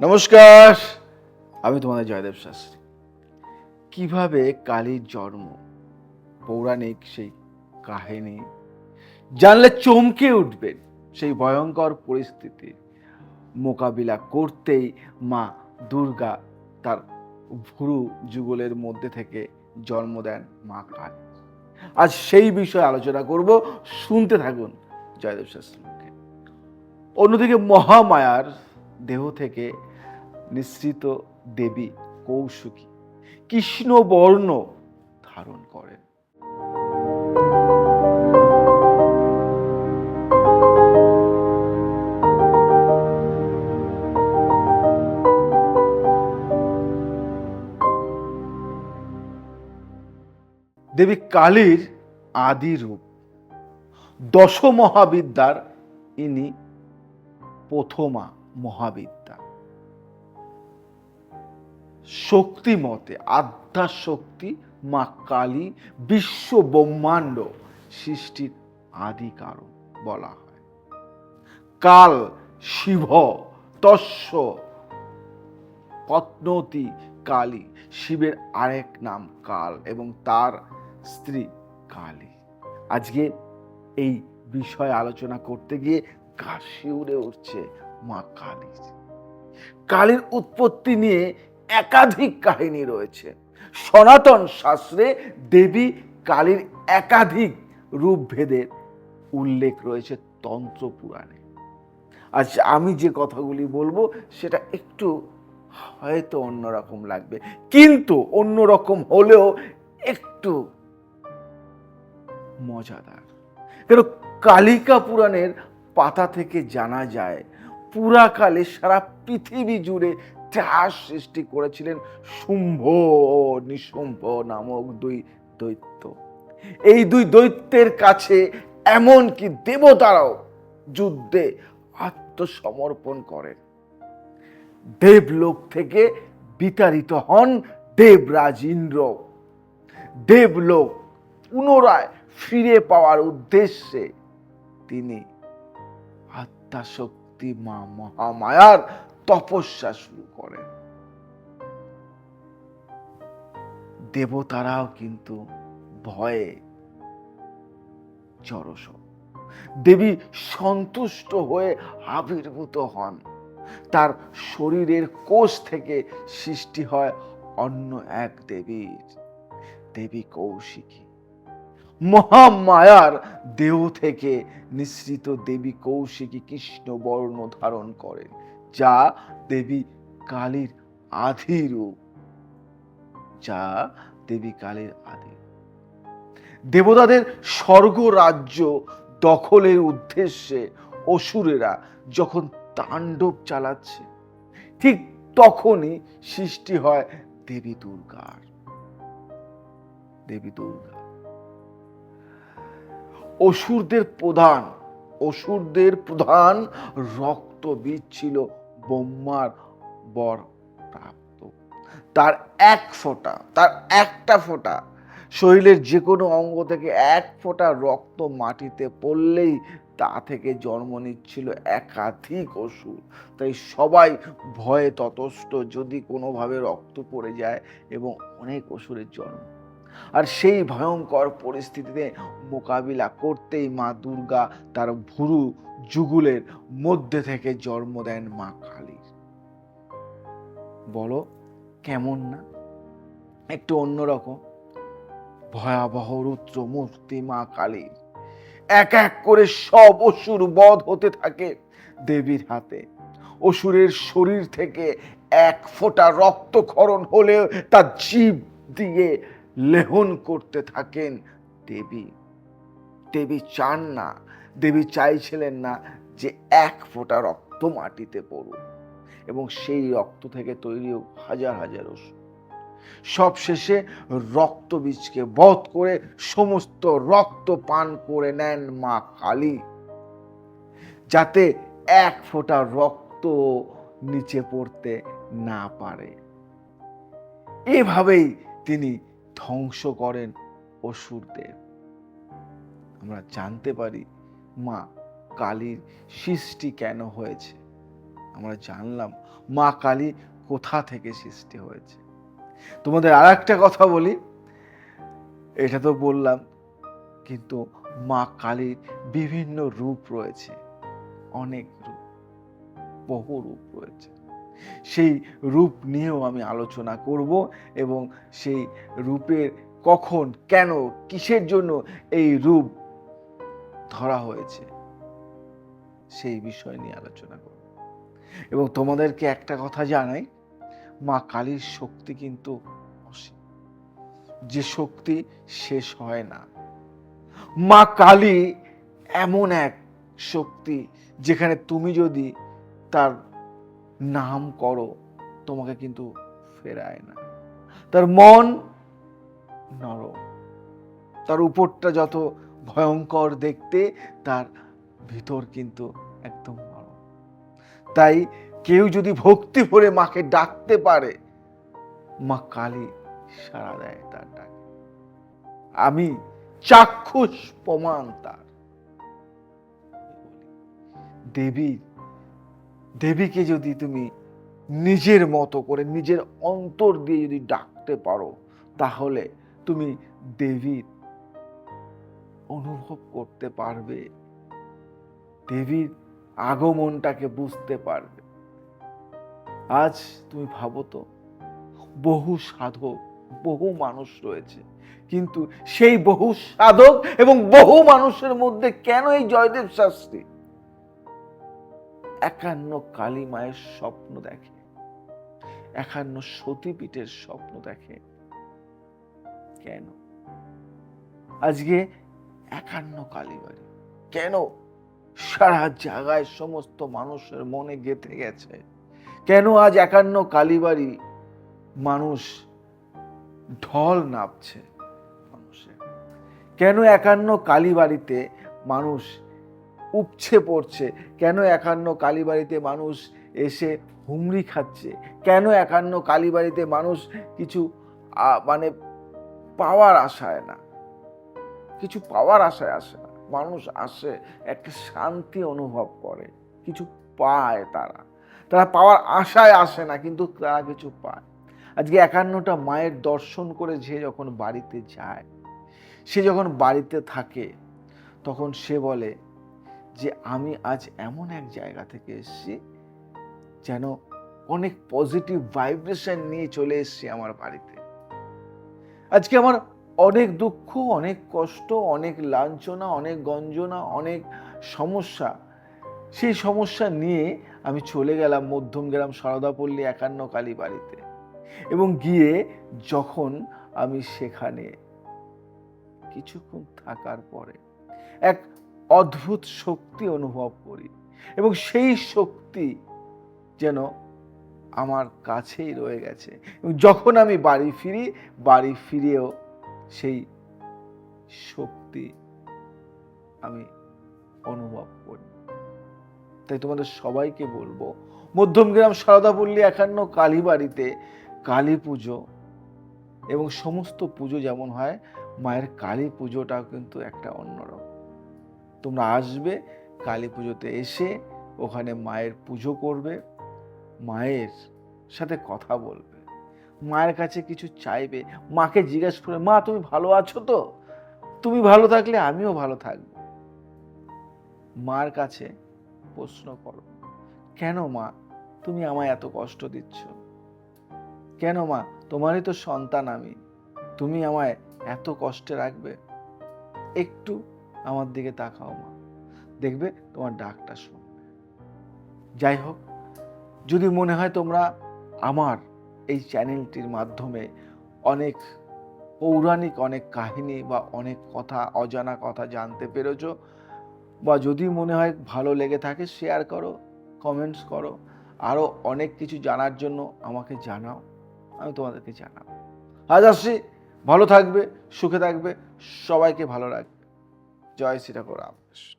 নমস্কার, আমি তোমাদের জয়দেব শাস্ত্রী। কীভাবে কালীর জন্ম, পৌরাণিক সেই কাহিনী জানলে চমকে উঠবেন সেই ভয়ঙ্কর পরিস্থিতি মোকাবিলা করতেই মা দুর্গা তার ভুরু যুগলের মধ্যে থেকে জন্ম দেন মা কালী। আজ সেই বিষয়ে আলোচনা করব, শুনতে থাকুন জয়দেব শাস্ত্রীর মুখে। অন্যদিকে মহামায়ার দেহ থেকে নিঃসৃত দেবী কৌশিকী কৃষ্ণবর্ণ ধারণ করেন। দেবী কালীর আদি রূপ দশ মহাবিদ্যার ইনি প্রথমা মহাবিদ্যা। শক্তি মতে আধ্যা শক্তি মা কালী বিশ্ব ব্রহ্মাণ্ড সৃষ্টির আদি কারণ বলা হয়। কাল শিব তস্য পত্নতি কালী, শিবের আরেক নাম কাল এবং তার স্ত্রী কালী। আজকে এই বিষয়ে আলোচনা করতে গিয়ে কাশি উড়ে উঠছে মা কালীর কালীর উৎপত্তি নিয়ে একাধিক কাহিনী রয়েছে। সনাতন শাস্ত্রে দেবী কালীর একাধিক রূপভেদের উল্লেখ রয়েছে তন্ত্র পুরাণে। আজ আমি যে কথাগুলি বলব, সেটা একটু হয়তো অন্যরকম লাগবে। কিন্তু অন্যরকম হলেও একটু মজাদার। কেন, কালিকা পুরাণের পাতা থেকে জানা যায়, পুরাকালে সারা পৃথিবী জুড়ে ত্রাস সৃষ্টি করেছিলেন শুম্ভ ও নিশুম্ভ নামক দুই দৈত্য। এই দুই দৈত্যের কাছে এমনকি দেবতারাও যুদ্ধে আত্মসমর্পণ করেন। দেবলোক থেকে বিতাড়িত হন দেবরাজ ইন্দ্র। দেবলোক পুনরায় ফিরে পাওয়ার উদ্দেশ্যে তিনি আত্মাশক্তি মা মহামায়ার তপস্যা শুরু করেন দেবতারাও কিন্তু ভয়ে জড়স। দেবী সন্তুষ্ট হয়ে আবির্ভূত হন। তার শরীরের কোষ থেকে সৃষ্টি হয় অন্য এক দেবীর, দেবী কৌশিকী। মহামায়ার দেহ থেকে নিঃসৃত দেবী কৌশিকী কৃষ্ণ বর্ণ ধারণ করেন। যা দেবী কালীর আদি রূপ যা দেবী কালীর আদি দেবতাদের স্বর্গ রাজ্য দখলের উদ্দেশ্যে অসুরেরা যখন তাণ্ডব চালাচ্ছে, ঠিক তখনই সৃষ্টি হয় দেবী দুর্গার। দেবী দুর্গা অসুরদের প্রধান অসুরদের প্রধান রক্তবীজ ছিল ব্রহ্মার বর প্রাপ্ত। তার এক ফোঁটা, তার একটা ফোঁটা শরীরের যে কোনো অঙ্গ থেকে এক ফোঁটা রক্ত মাটিতে পড়লেই তা থেকে জন্ম নিচ্ছিল একাধিক অসুর। তাই সবাই ভয়ে ততস্থ যদি কোনোভাবে রক্ত পড়ে যায় এবং অনেক অসুরের জন্ম। আর সেই ভয়ঙ্কর পরিস্থিতিতে মোকাবিলা করতেই মা দুর্গা তার ভুরু যুগুলের মধ্যে থেকে জন্ম দেন মা কালীর। বলো, কেমন না? একটু অন্যরকম। ভয়াবহ রুদ্র মূর্তি মা কালীর। এক এক করে সব অসুর বধ হতে থাকে দেবীর হাতে। অসুরের শরীর থেকে এক ফোঁটা রক্তক্ষরণ হলেও তার জীব দিয়ে লেহন করতে থাকেন দেবী। দেবী চান না, দেবী চাইছিলেন না যে এক ফোঁটা রক্ত মাটিতে পড়ুক এবং সেই রক্ত থেকে তৈরি হোক হাজার হাজার ওষুধ। সব শেষে রক্ত বীজকে বধ করে সমস্ত রক্ত পান করে নেন মা কালী, যাতে এক ফোঁটা রক্ত নিচে পড়তে না পারে। এভাবেই তিনি ধ্বংস করেন অসুরদের। আমরা জানতে পারি মা কালীর সৃষ্টি কেন হয়েছে। আমরা জানলাম মা কালী কোথা থেকে সৃষ্টি হয়েছে। তোমাদের আর একটা কথা বলি। এটা তো বললাম, কিন্তু মা কালীর বিভিন্ন রূপ রয়েছে। অনেক রূপ, বহু রূপ রয়েছে। সেই রূপ নিয়েও আমি আলোচনা করব এবং সেই রূপের কখন, কেন, কিসের জন্য এই রূপ ধরা হয়েছে সেই বিষয় নিয়ে আলোচনা করব। এবং তোমাদেরকে একটা কথা জানাই, মা কালীর শক্তি কিন্তু অসীম। যে শক্তি শেষ হয় না। মা কালী এমন এক শক্তি যেখানে তুমি যদি তার নাম করো, তোমাকে কিন্তু ফেরায় না। তার মন নরম। তার উপরটা যত ভয়ঙ্কর দেখতে, তার ভিতর কিন্তু একদম নরম। তাই কেউ যদি ভক্তি ভরে মাকে ডাকতে পারে, মা কালী সাড়া দেয় তার ডাকে। আমি চাক্ষুষ প্রমাণ তার। দেবী দেবীকে যদি তুমি নিজের মতো করে, নিজের অন্তর দিয়ে যদি ডাকতে পারো, তাহলে তুমি দেবীর অনুভব করতে পারবে। দেবীর আগমনটাকে বুঝতে পারবে। আজ তুমি ভাবো তো, বহু সাধক, বহু মানুষ রয়েছে, কিন্তু সেই বহু সাধক এবং বহু মানুষের মধ্যে কেন এই জয়দেব শাস্ত্রী একান্ন কালী মায়ের স্বপ্ন দেখে। একান্ন সতীপীঠের স্বপ্ন দেখে। কেন? আজকে একান্ন কালীবাড়ি কেন? সারা জায়গায় সমস্ত মানুষের মনে গেঁথে গেছে। কেন আজ একান্ন কালীবাড়ি মানুষ ঢল নাপছে মানুষের? কেন একান্ন কালীবাড়িতে মানুষ উপছে পড়ছে। কেন একান্ন কালীবাড়িতে মানুষ এসে হুমড়ি খাচ্ছে? কেন একান্ন কালীবাড়িতে মানুষ কিছু মানে পাওয়ার আশায় না? কিছু পাওয়ার আশায় আসে না। মানুষ আসে, একটা শান্তি অনুভব করে। কিছু পায় তারা। তারা পাওয়ার আশায় আসে না, কিন্তু তারা কিছু পায়। আজকে একান্নটা মায়ের দর্শন করে যে যখন বাড়িতে যায়, সে যখন বাড়িতে থাকে, তখন সে বলে যে আমি আজ এমন এক জায়গা থেকে এসেছি যেন অনেক পজিটিভ ভাইব্রেশন নিয়ে চলে এসেছি আমার বাড়িতে। আজকে আমার অনেক দুঃখ, অনেক কষ্ট, অনেক লাঞ্ছনা, অনেক গঞ্জনা, অনেক সমস্যা। সেই সমস্যা নিয়ে আমি চলে গেলাম মধ্যমগ্রাম সারদাপল্লী একান্ন কালী বাড়িতে এবং গিয়ে যখন আমি সেখানে কিছুক্ষণ থাকার পরে এক অদ্ভুত শক্তি অনুভব করি এবং সেই শক্তি যেন আমার কাছেই রয়ে গেছে। যখন আমি বাড়ি ফিরি, বাড়ি ফিরেও সেই শক্তি আমি অনুভব করি। তাই তোমাদের সবাইকে বলব মধ্যমগ্রাম সারদাপল্লী একান্ন কালী বাড়িতে কালী পুজো এবং সমস্ত পুজো যেমন হয়, মায়ের কালী পুজোটাও কিন্তু একটা অন্যরকম। তোমরা আসবে, কালী পুজোতে এসে ওখানে মায়ের পুজো করবে, মায়ের সাথে কথা বলবে। মায়ের কাছে কিছু চাইবে। মাকে জিজ্ঞেস করে মা, তুমি ভালো আছো তো? তুমি ভালো থাকলে আমিও ভালো থাকব। মার কাছে প্রশ্ন করো, কেন মা, তুমি আমায় এত কষ্ট দিচ্ছ? কেন মা, তোমারই তো সন্তান আমি। তুমি আমায় এত কষ্টে রাখবে। একটু আমার দিকে তাকাও মা। দেখবে তোমার ডাকটা শুনবে যাই হোক, যদি মনে হয় তোমরা আমার এই চ্যানেলটির মাধ্যমে অনেক পৌরাণিক, অনেক কাহিনী বা অনেক কথা, অজানা কথা জানতে পেরেছ বা যদি মনে হয় ভালো লেগে থাকে শেয়ার করো কমেন্টস করো, আরও অনেক কিছু জানার জন্য আমাকে জানাও, আমি তোমাদেরকে জানাব। আজ আসছি, ভালো থাকবে, সুখে থাকবে, সবাইকে ভালো রাখবে। জয় শ্রী ঠাকুর রামকৃষ্ণ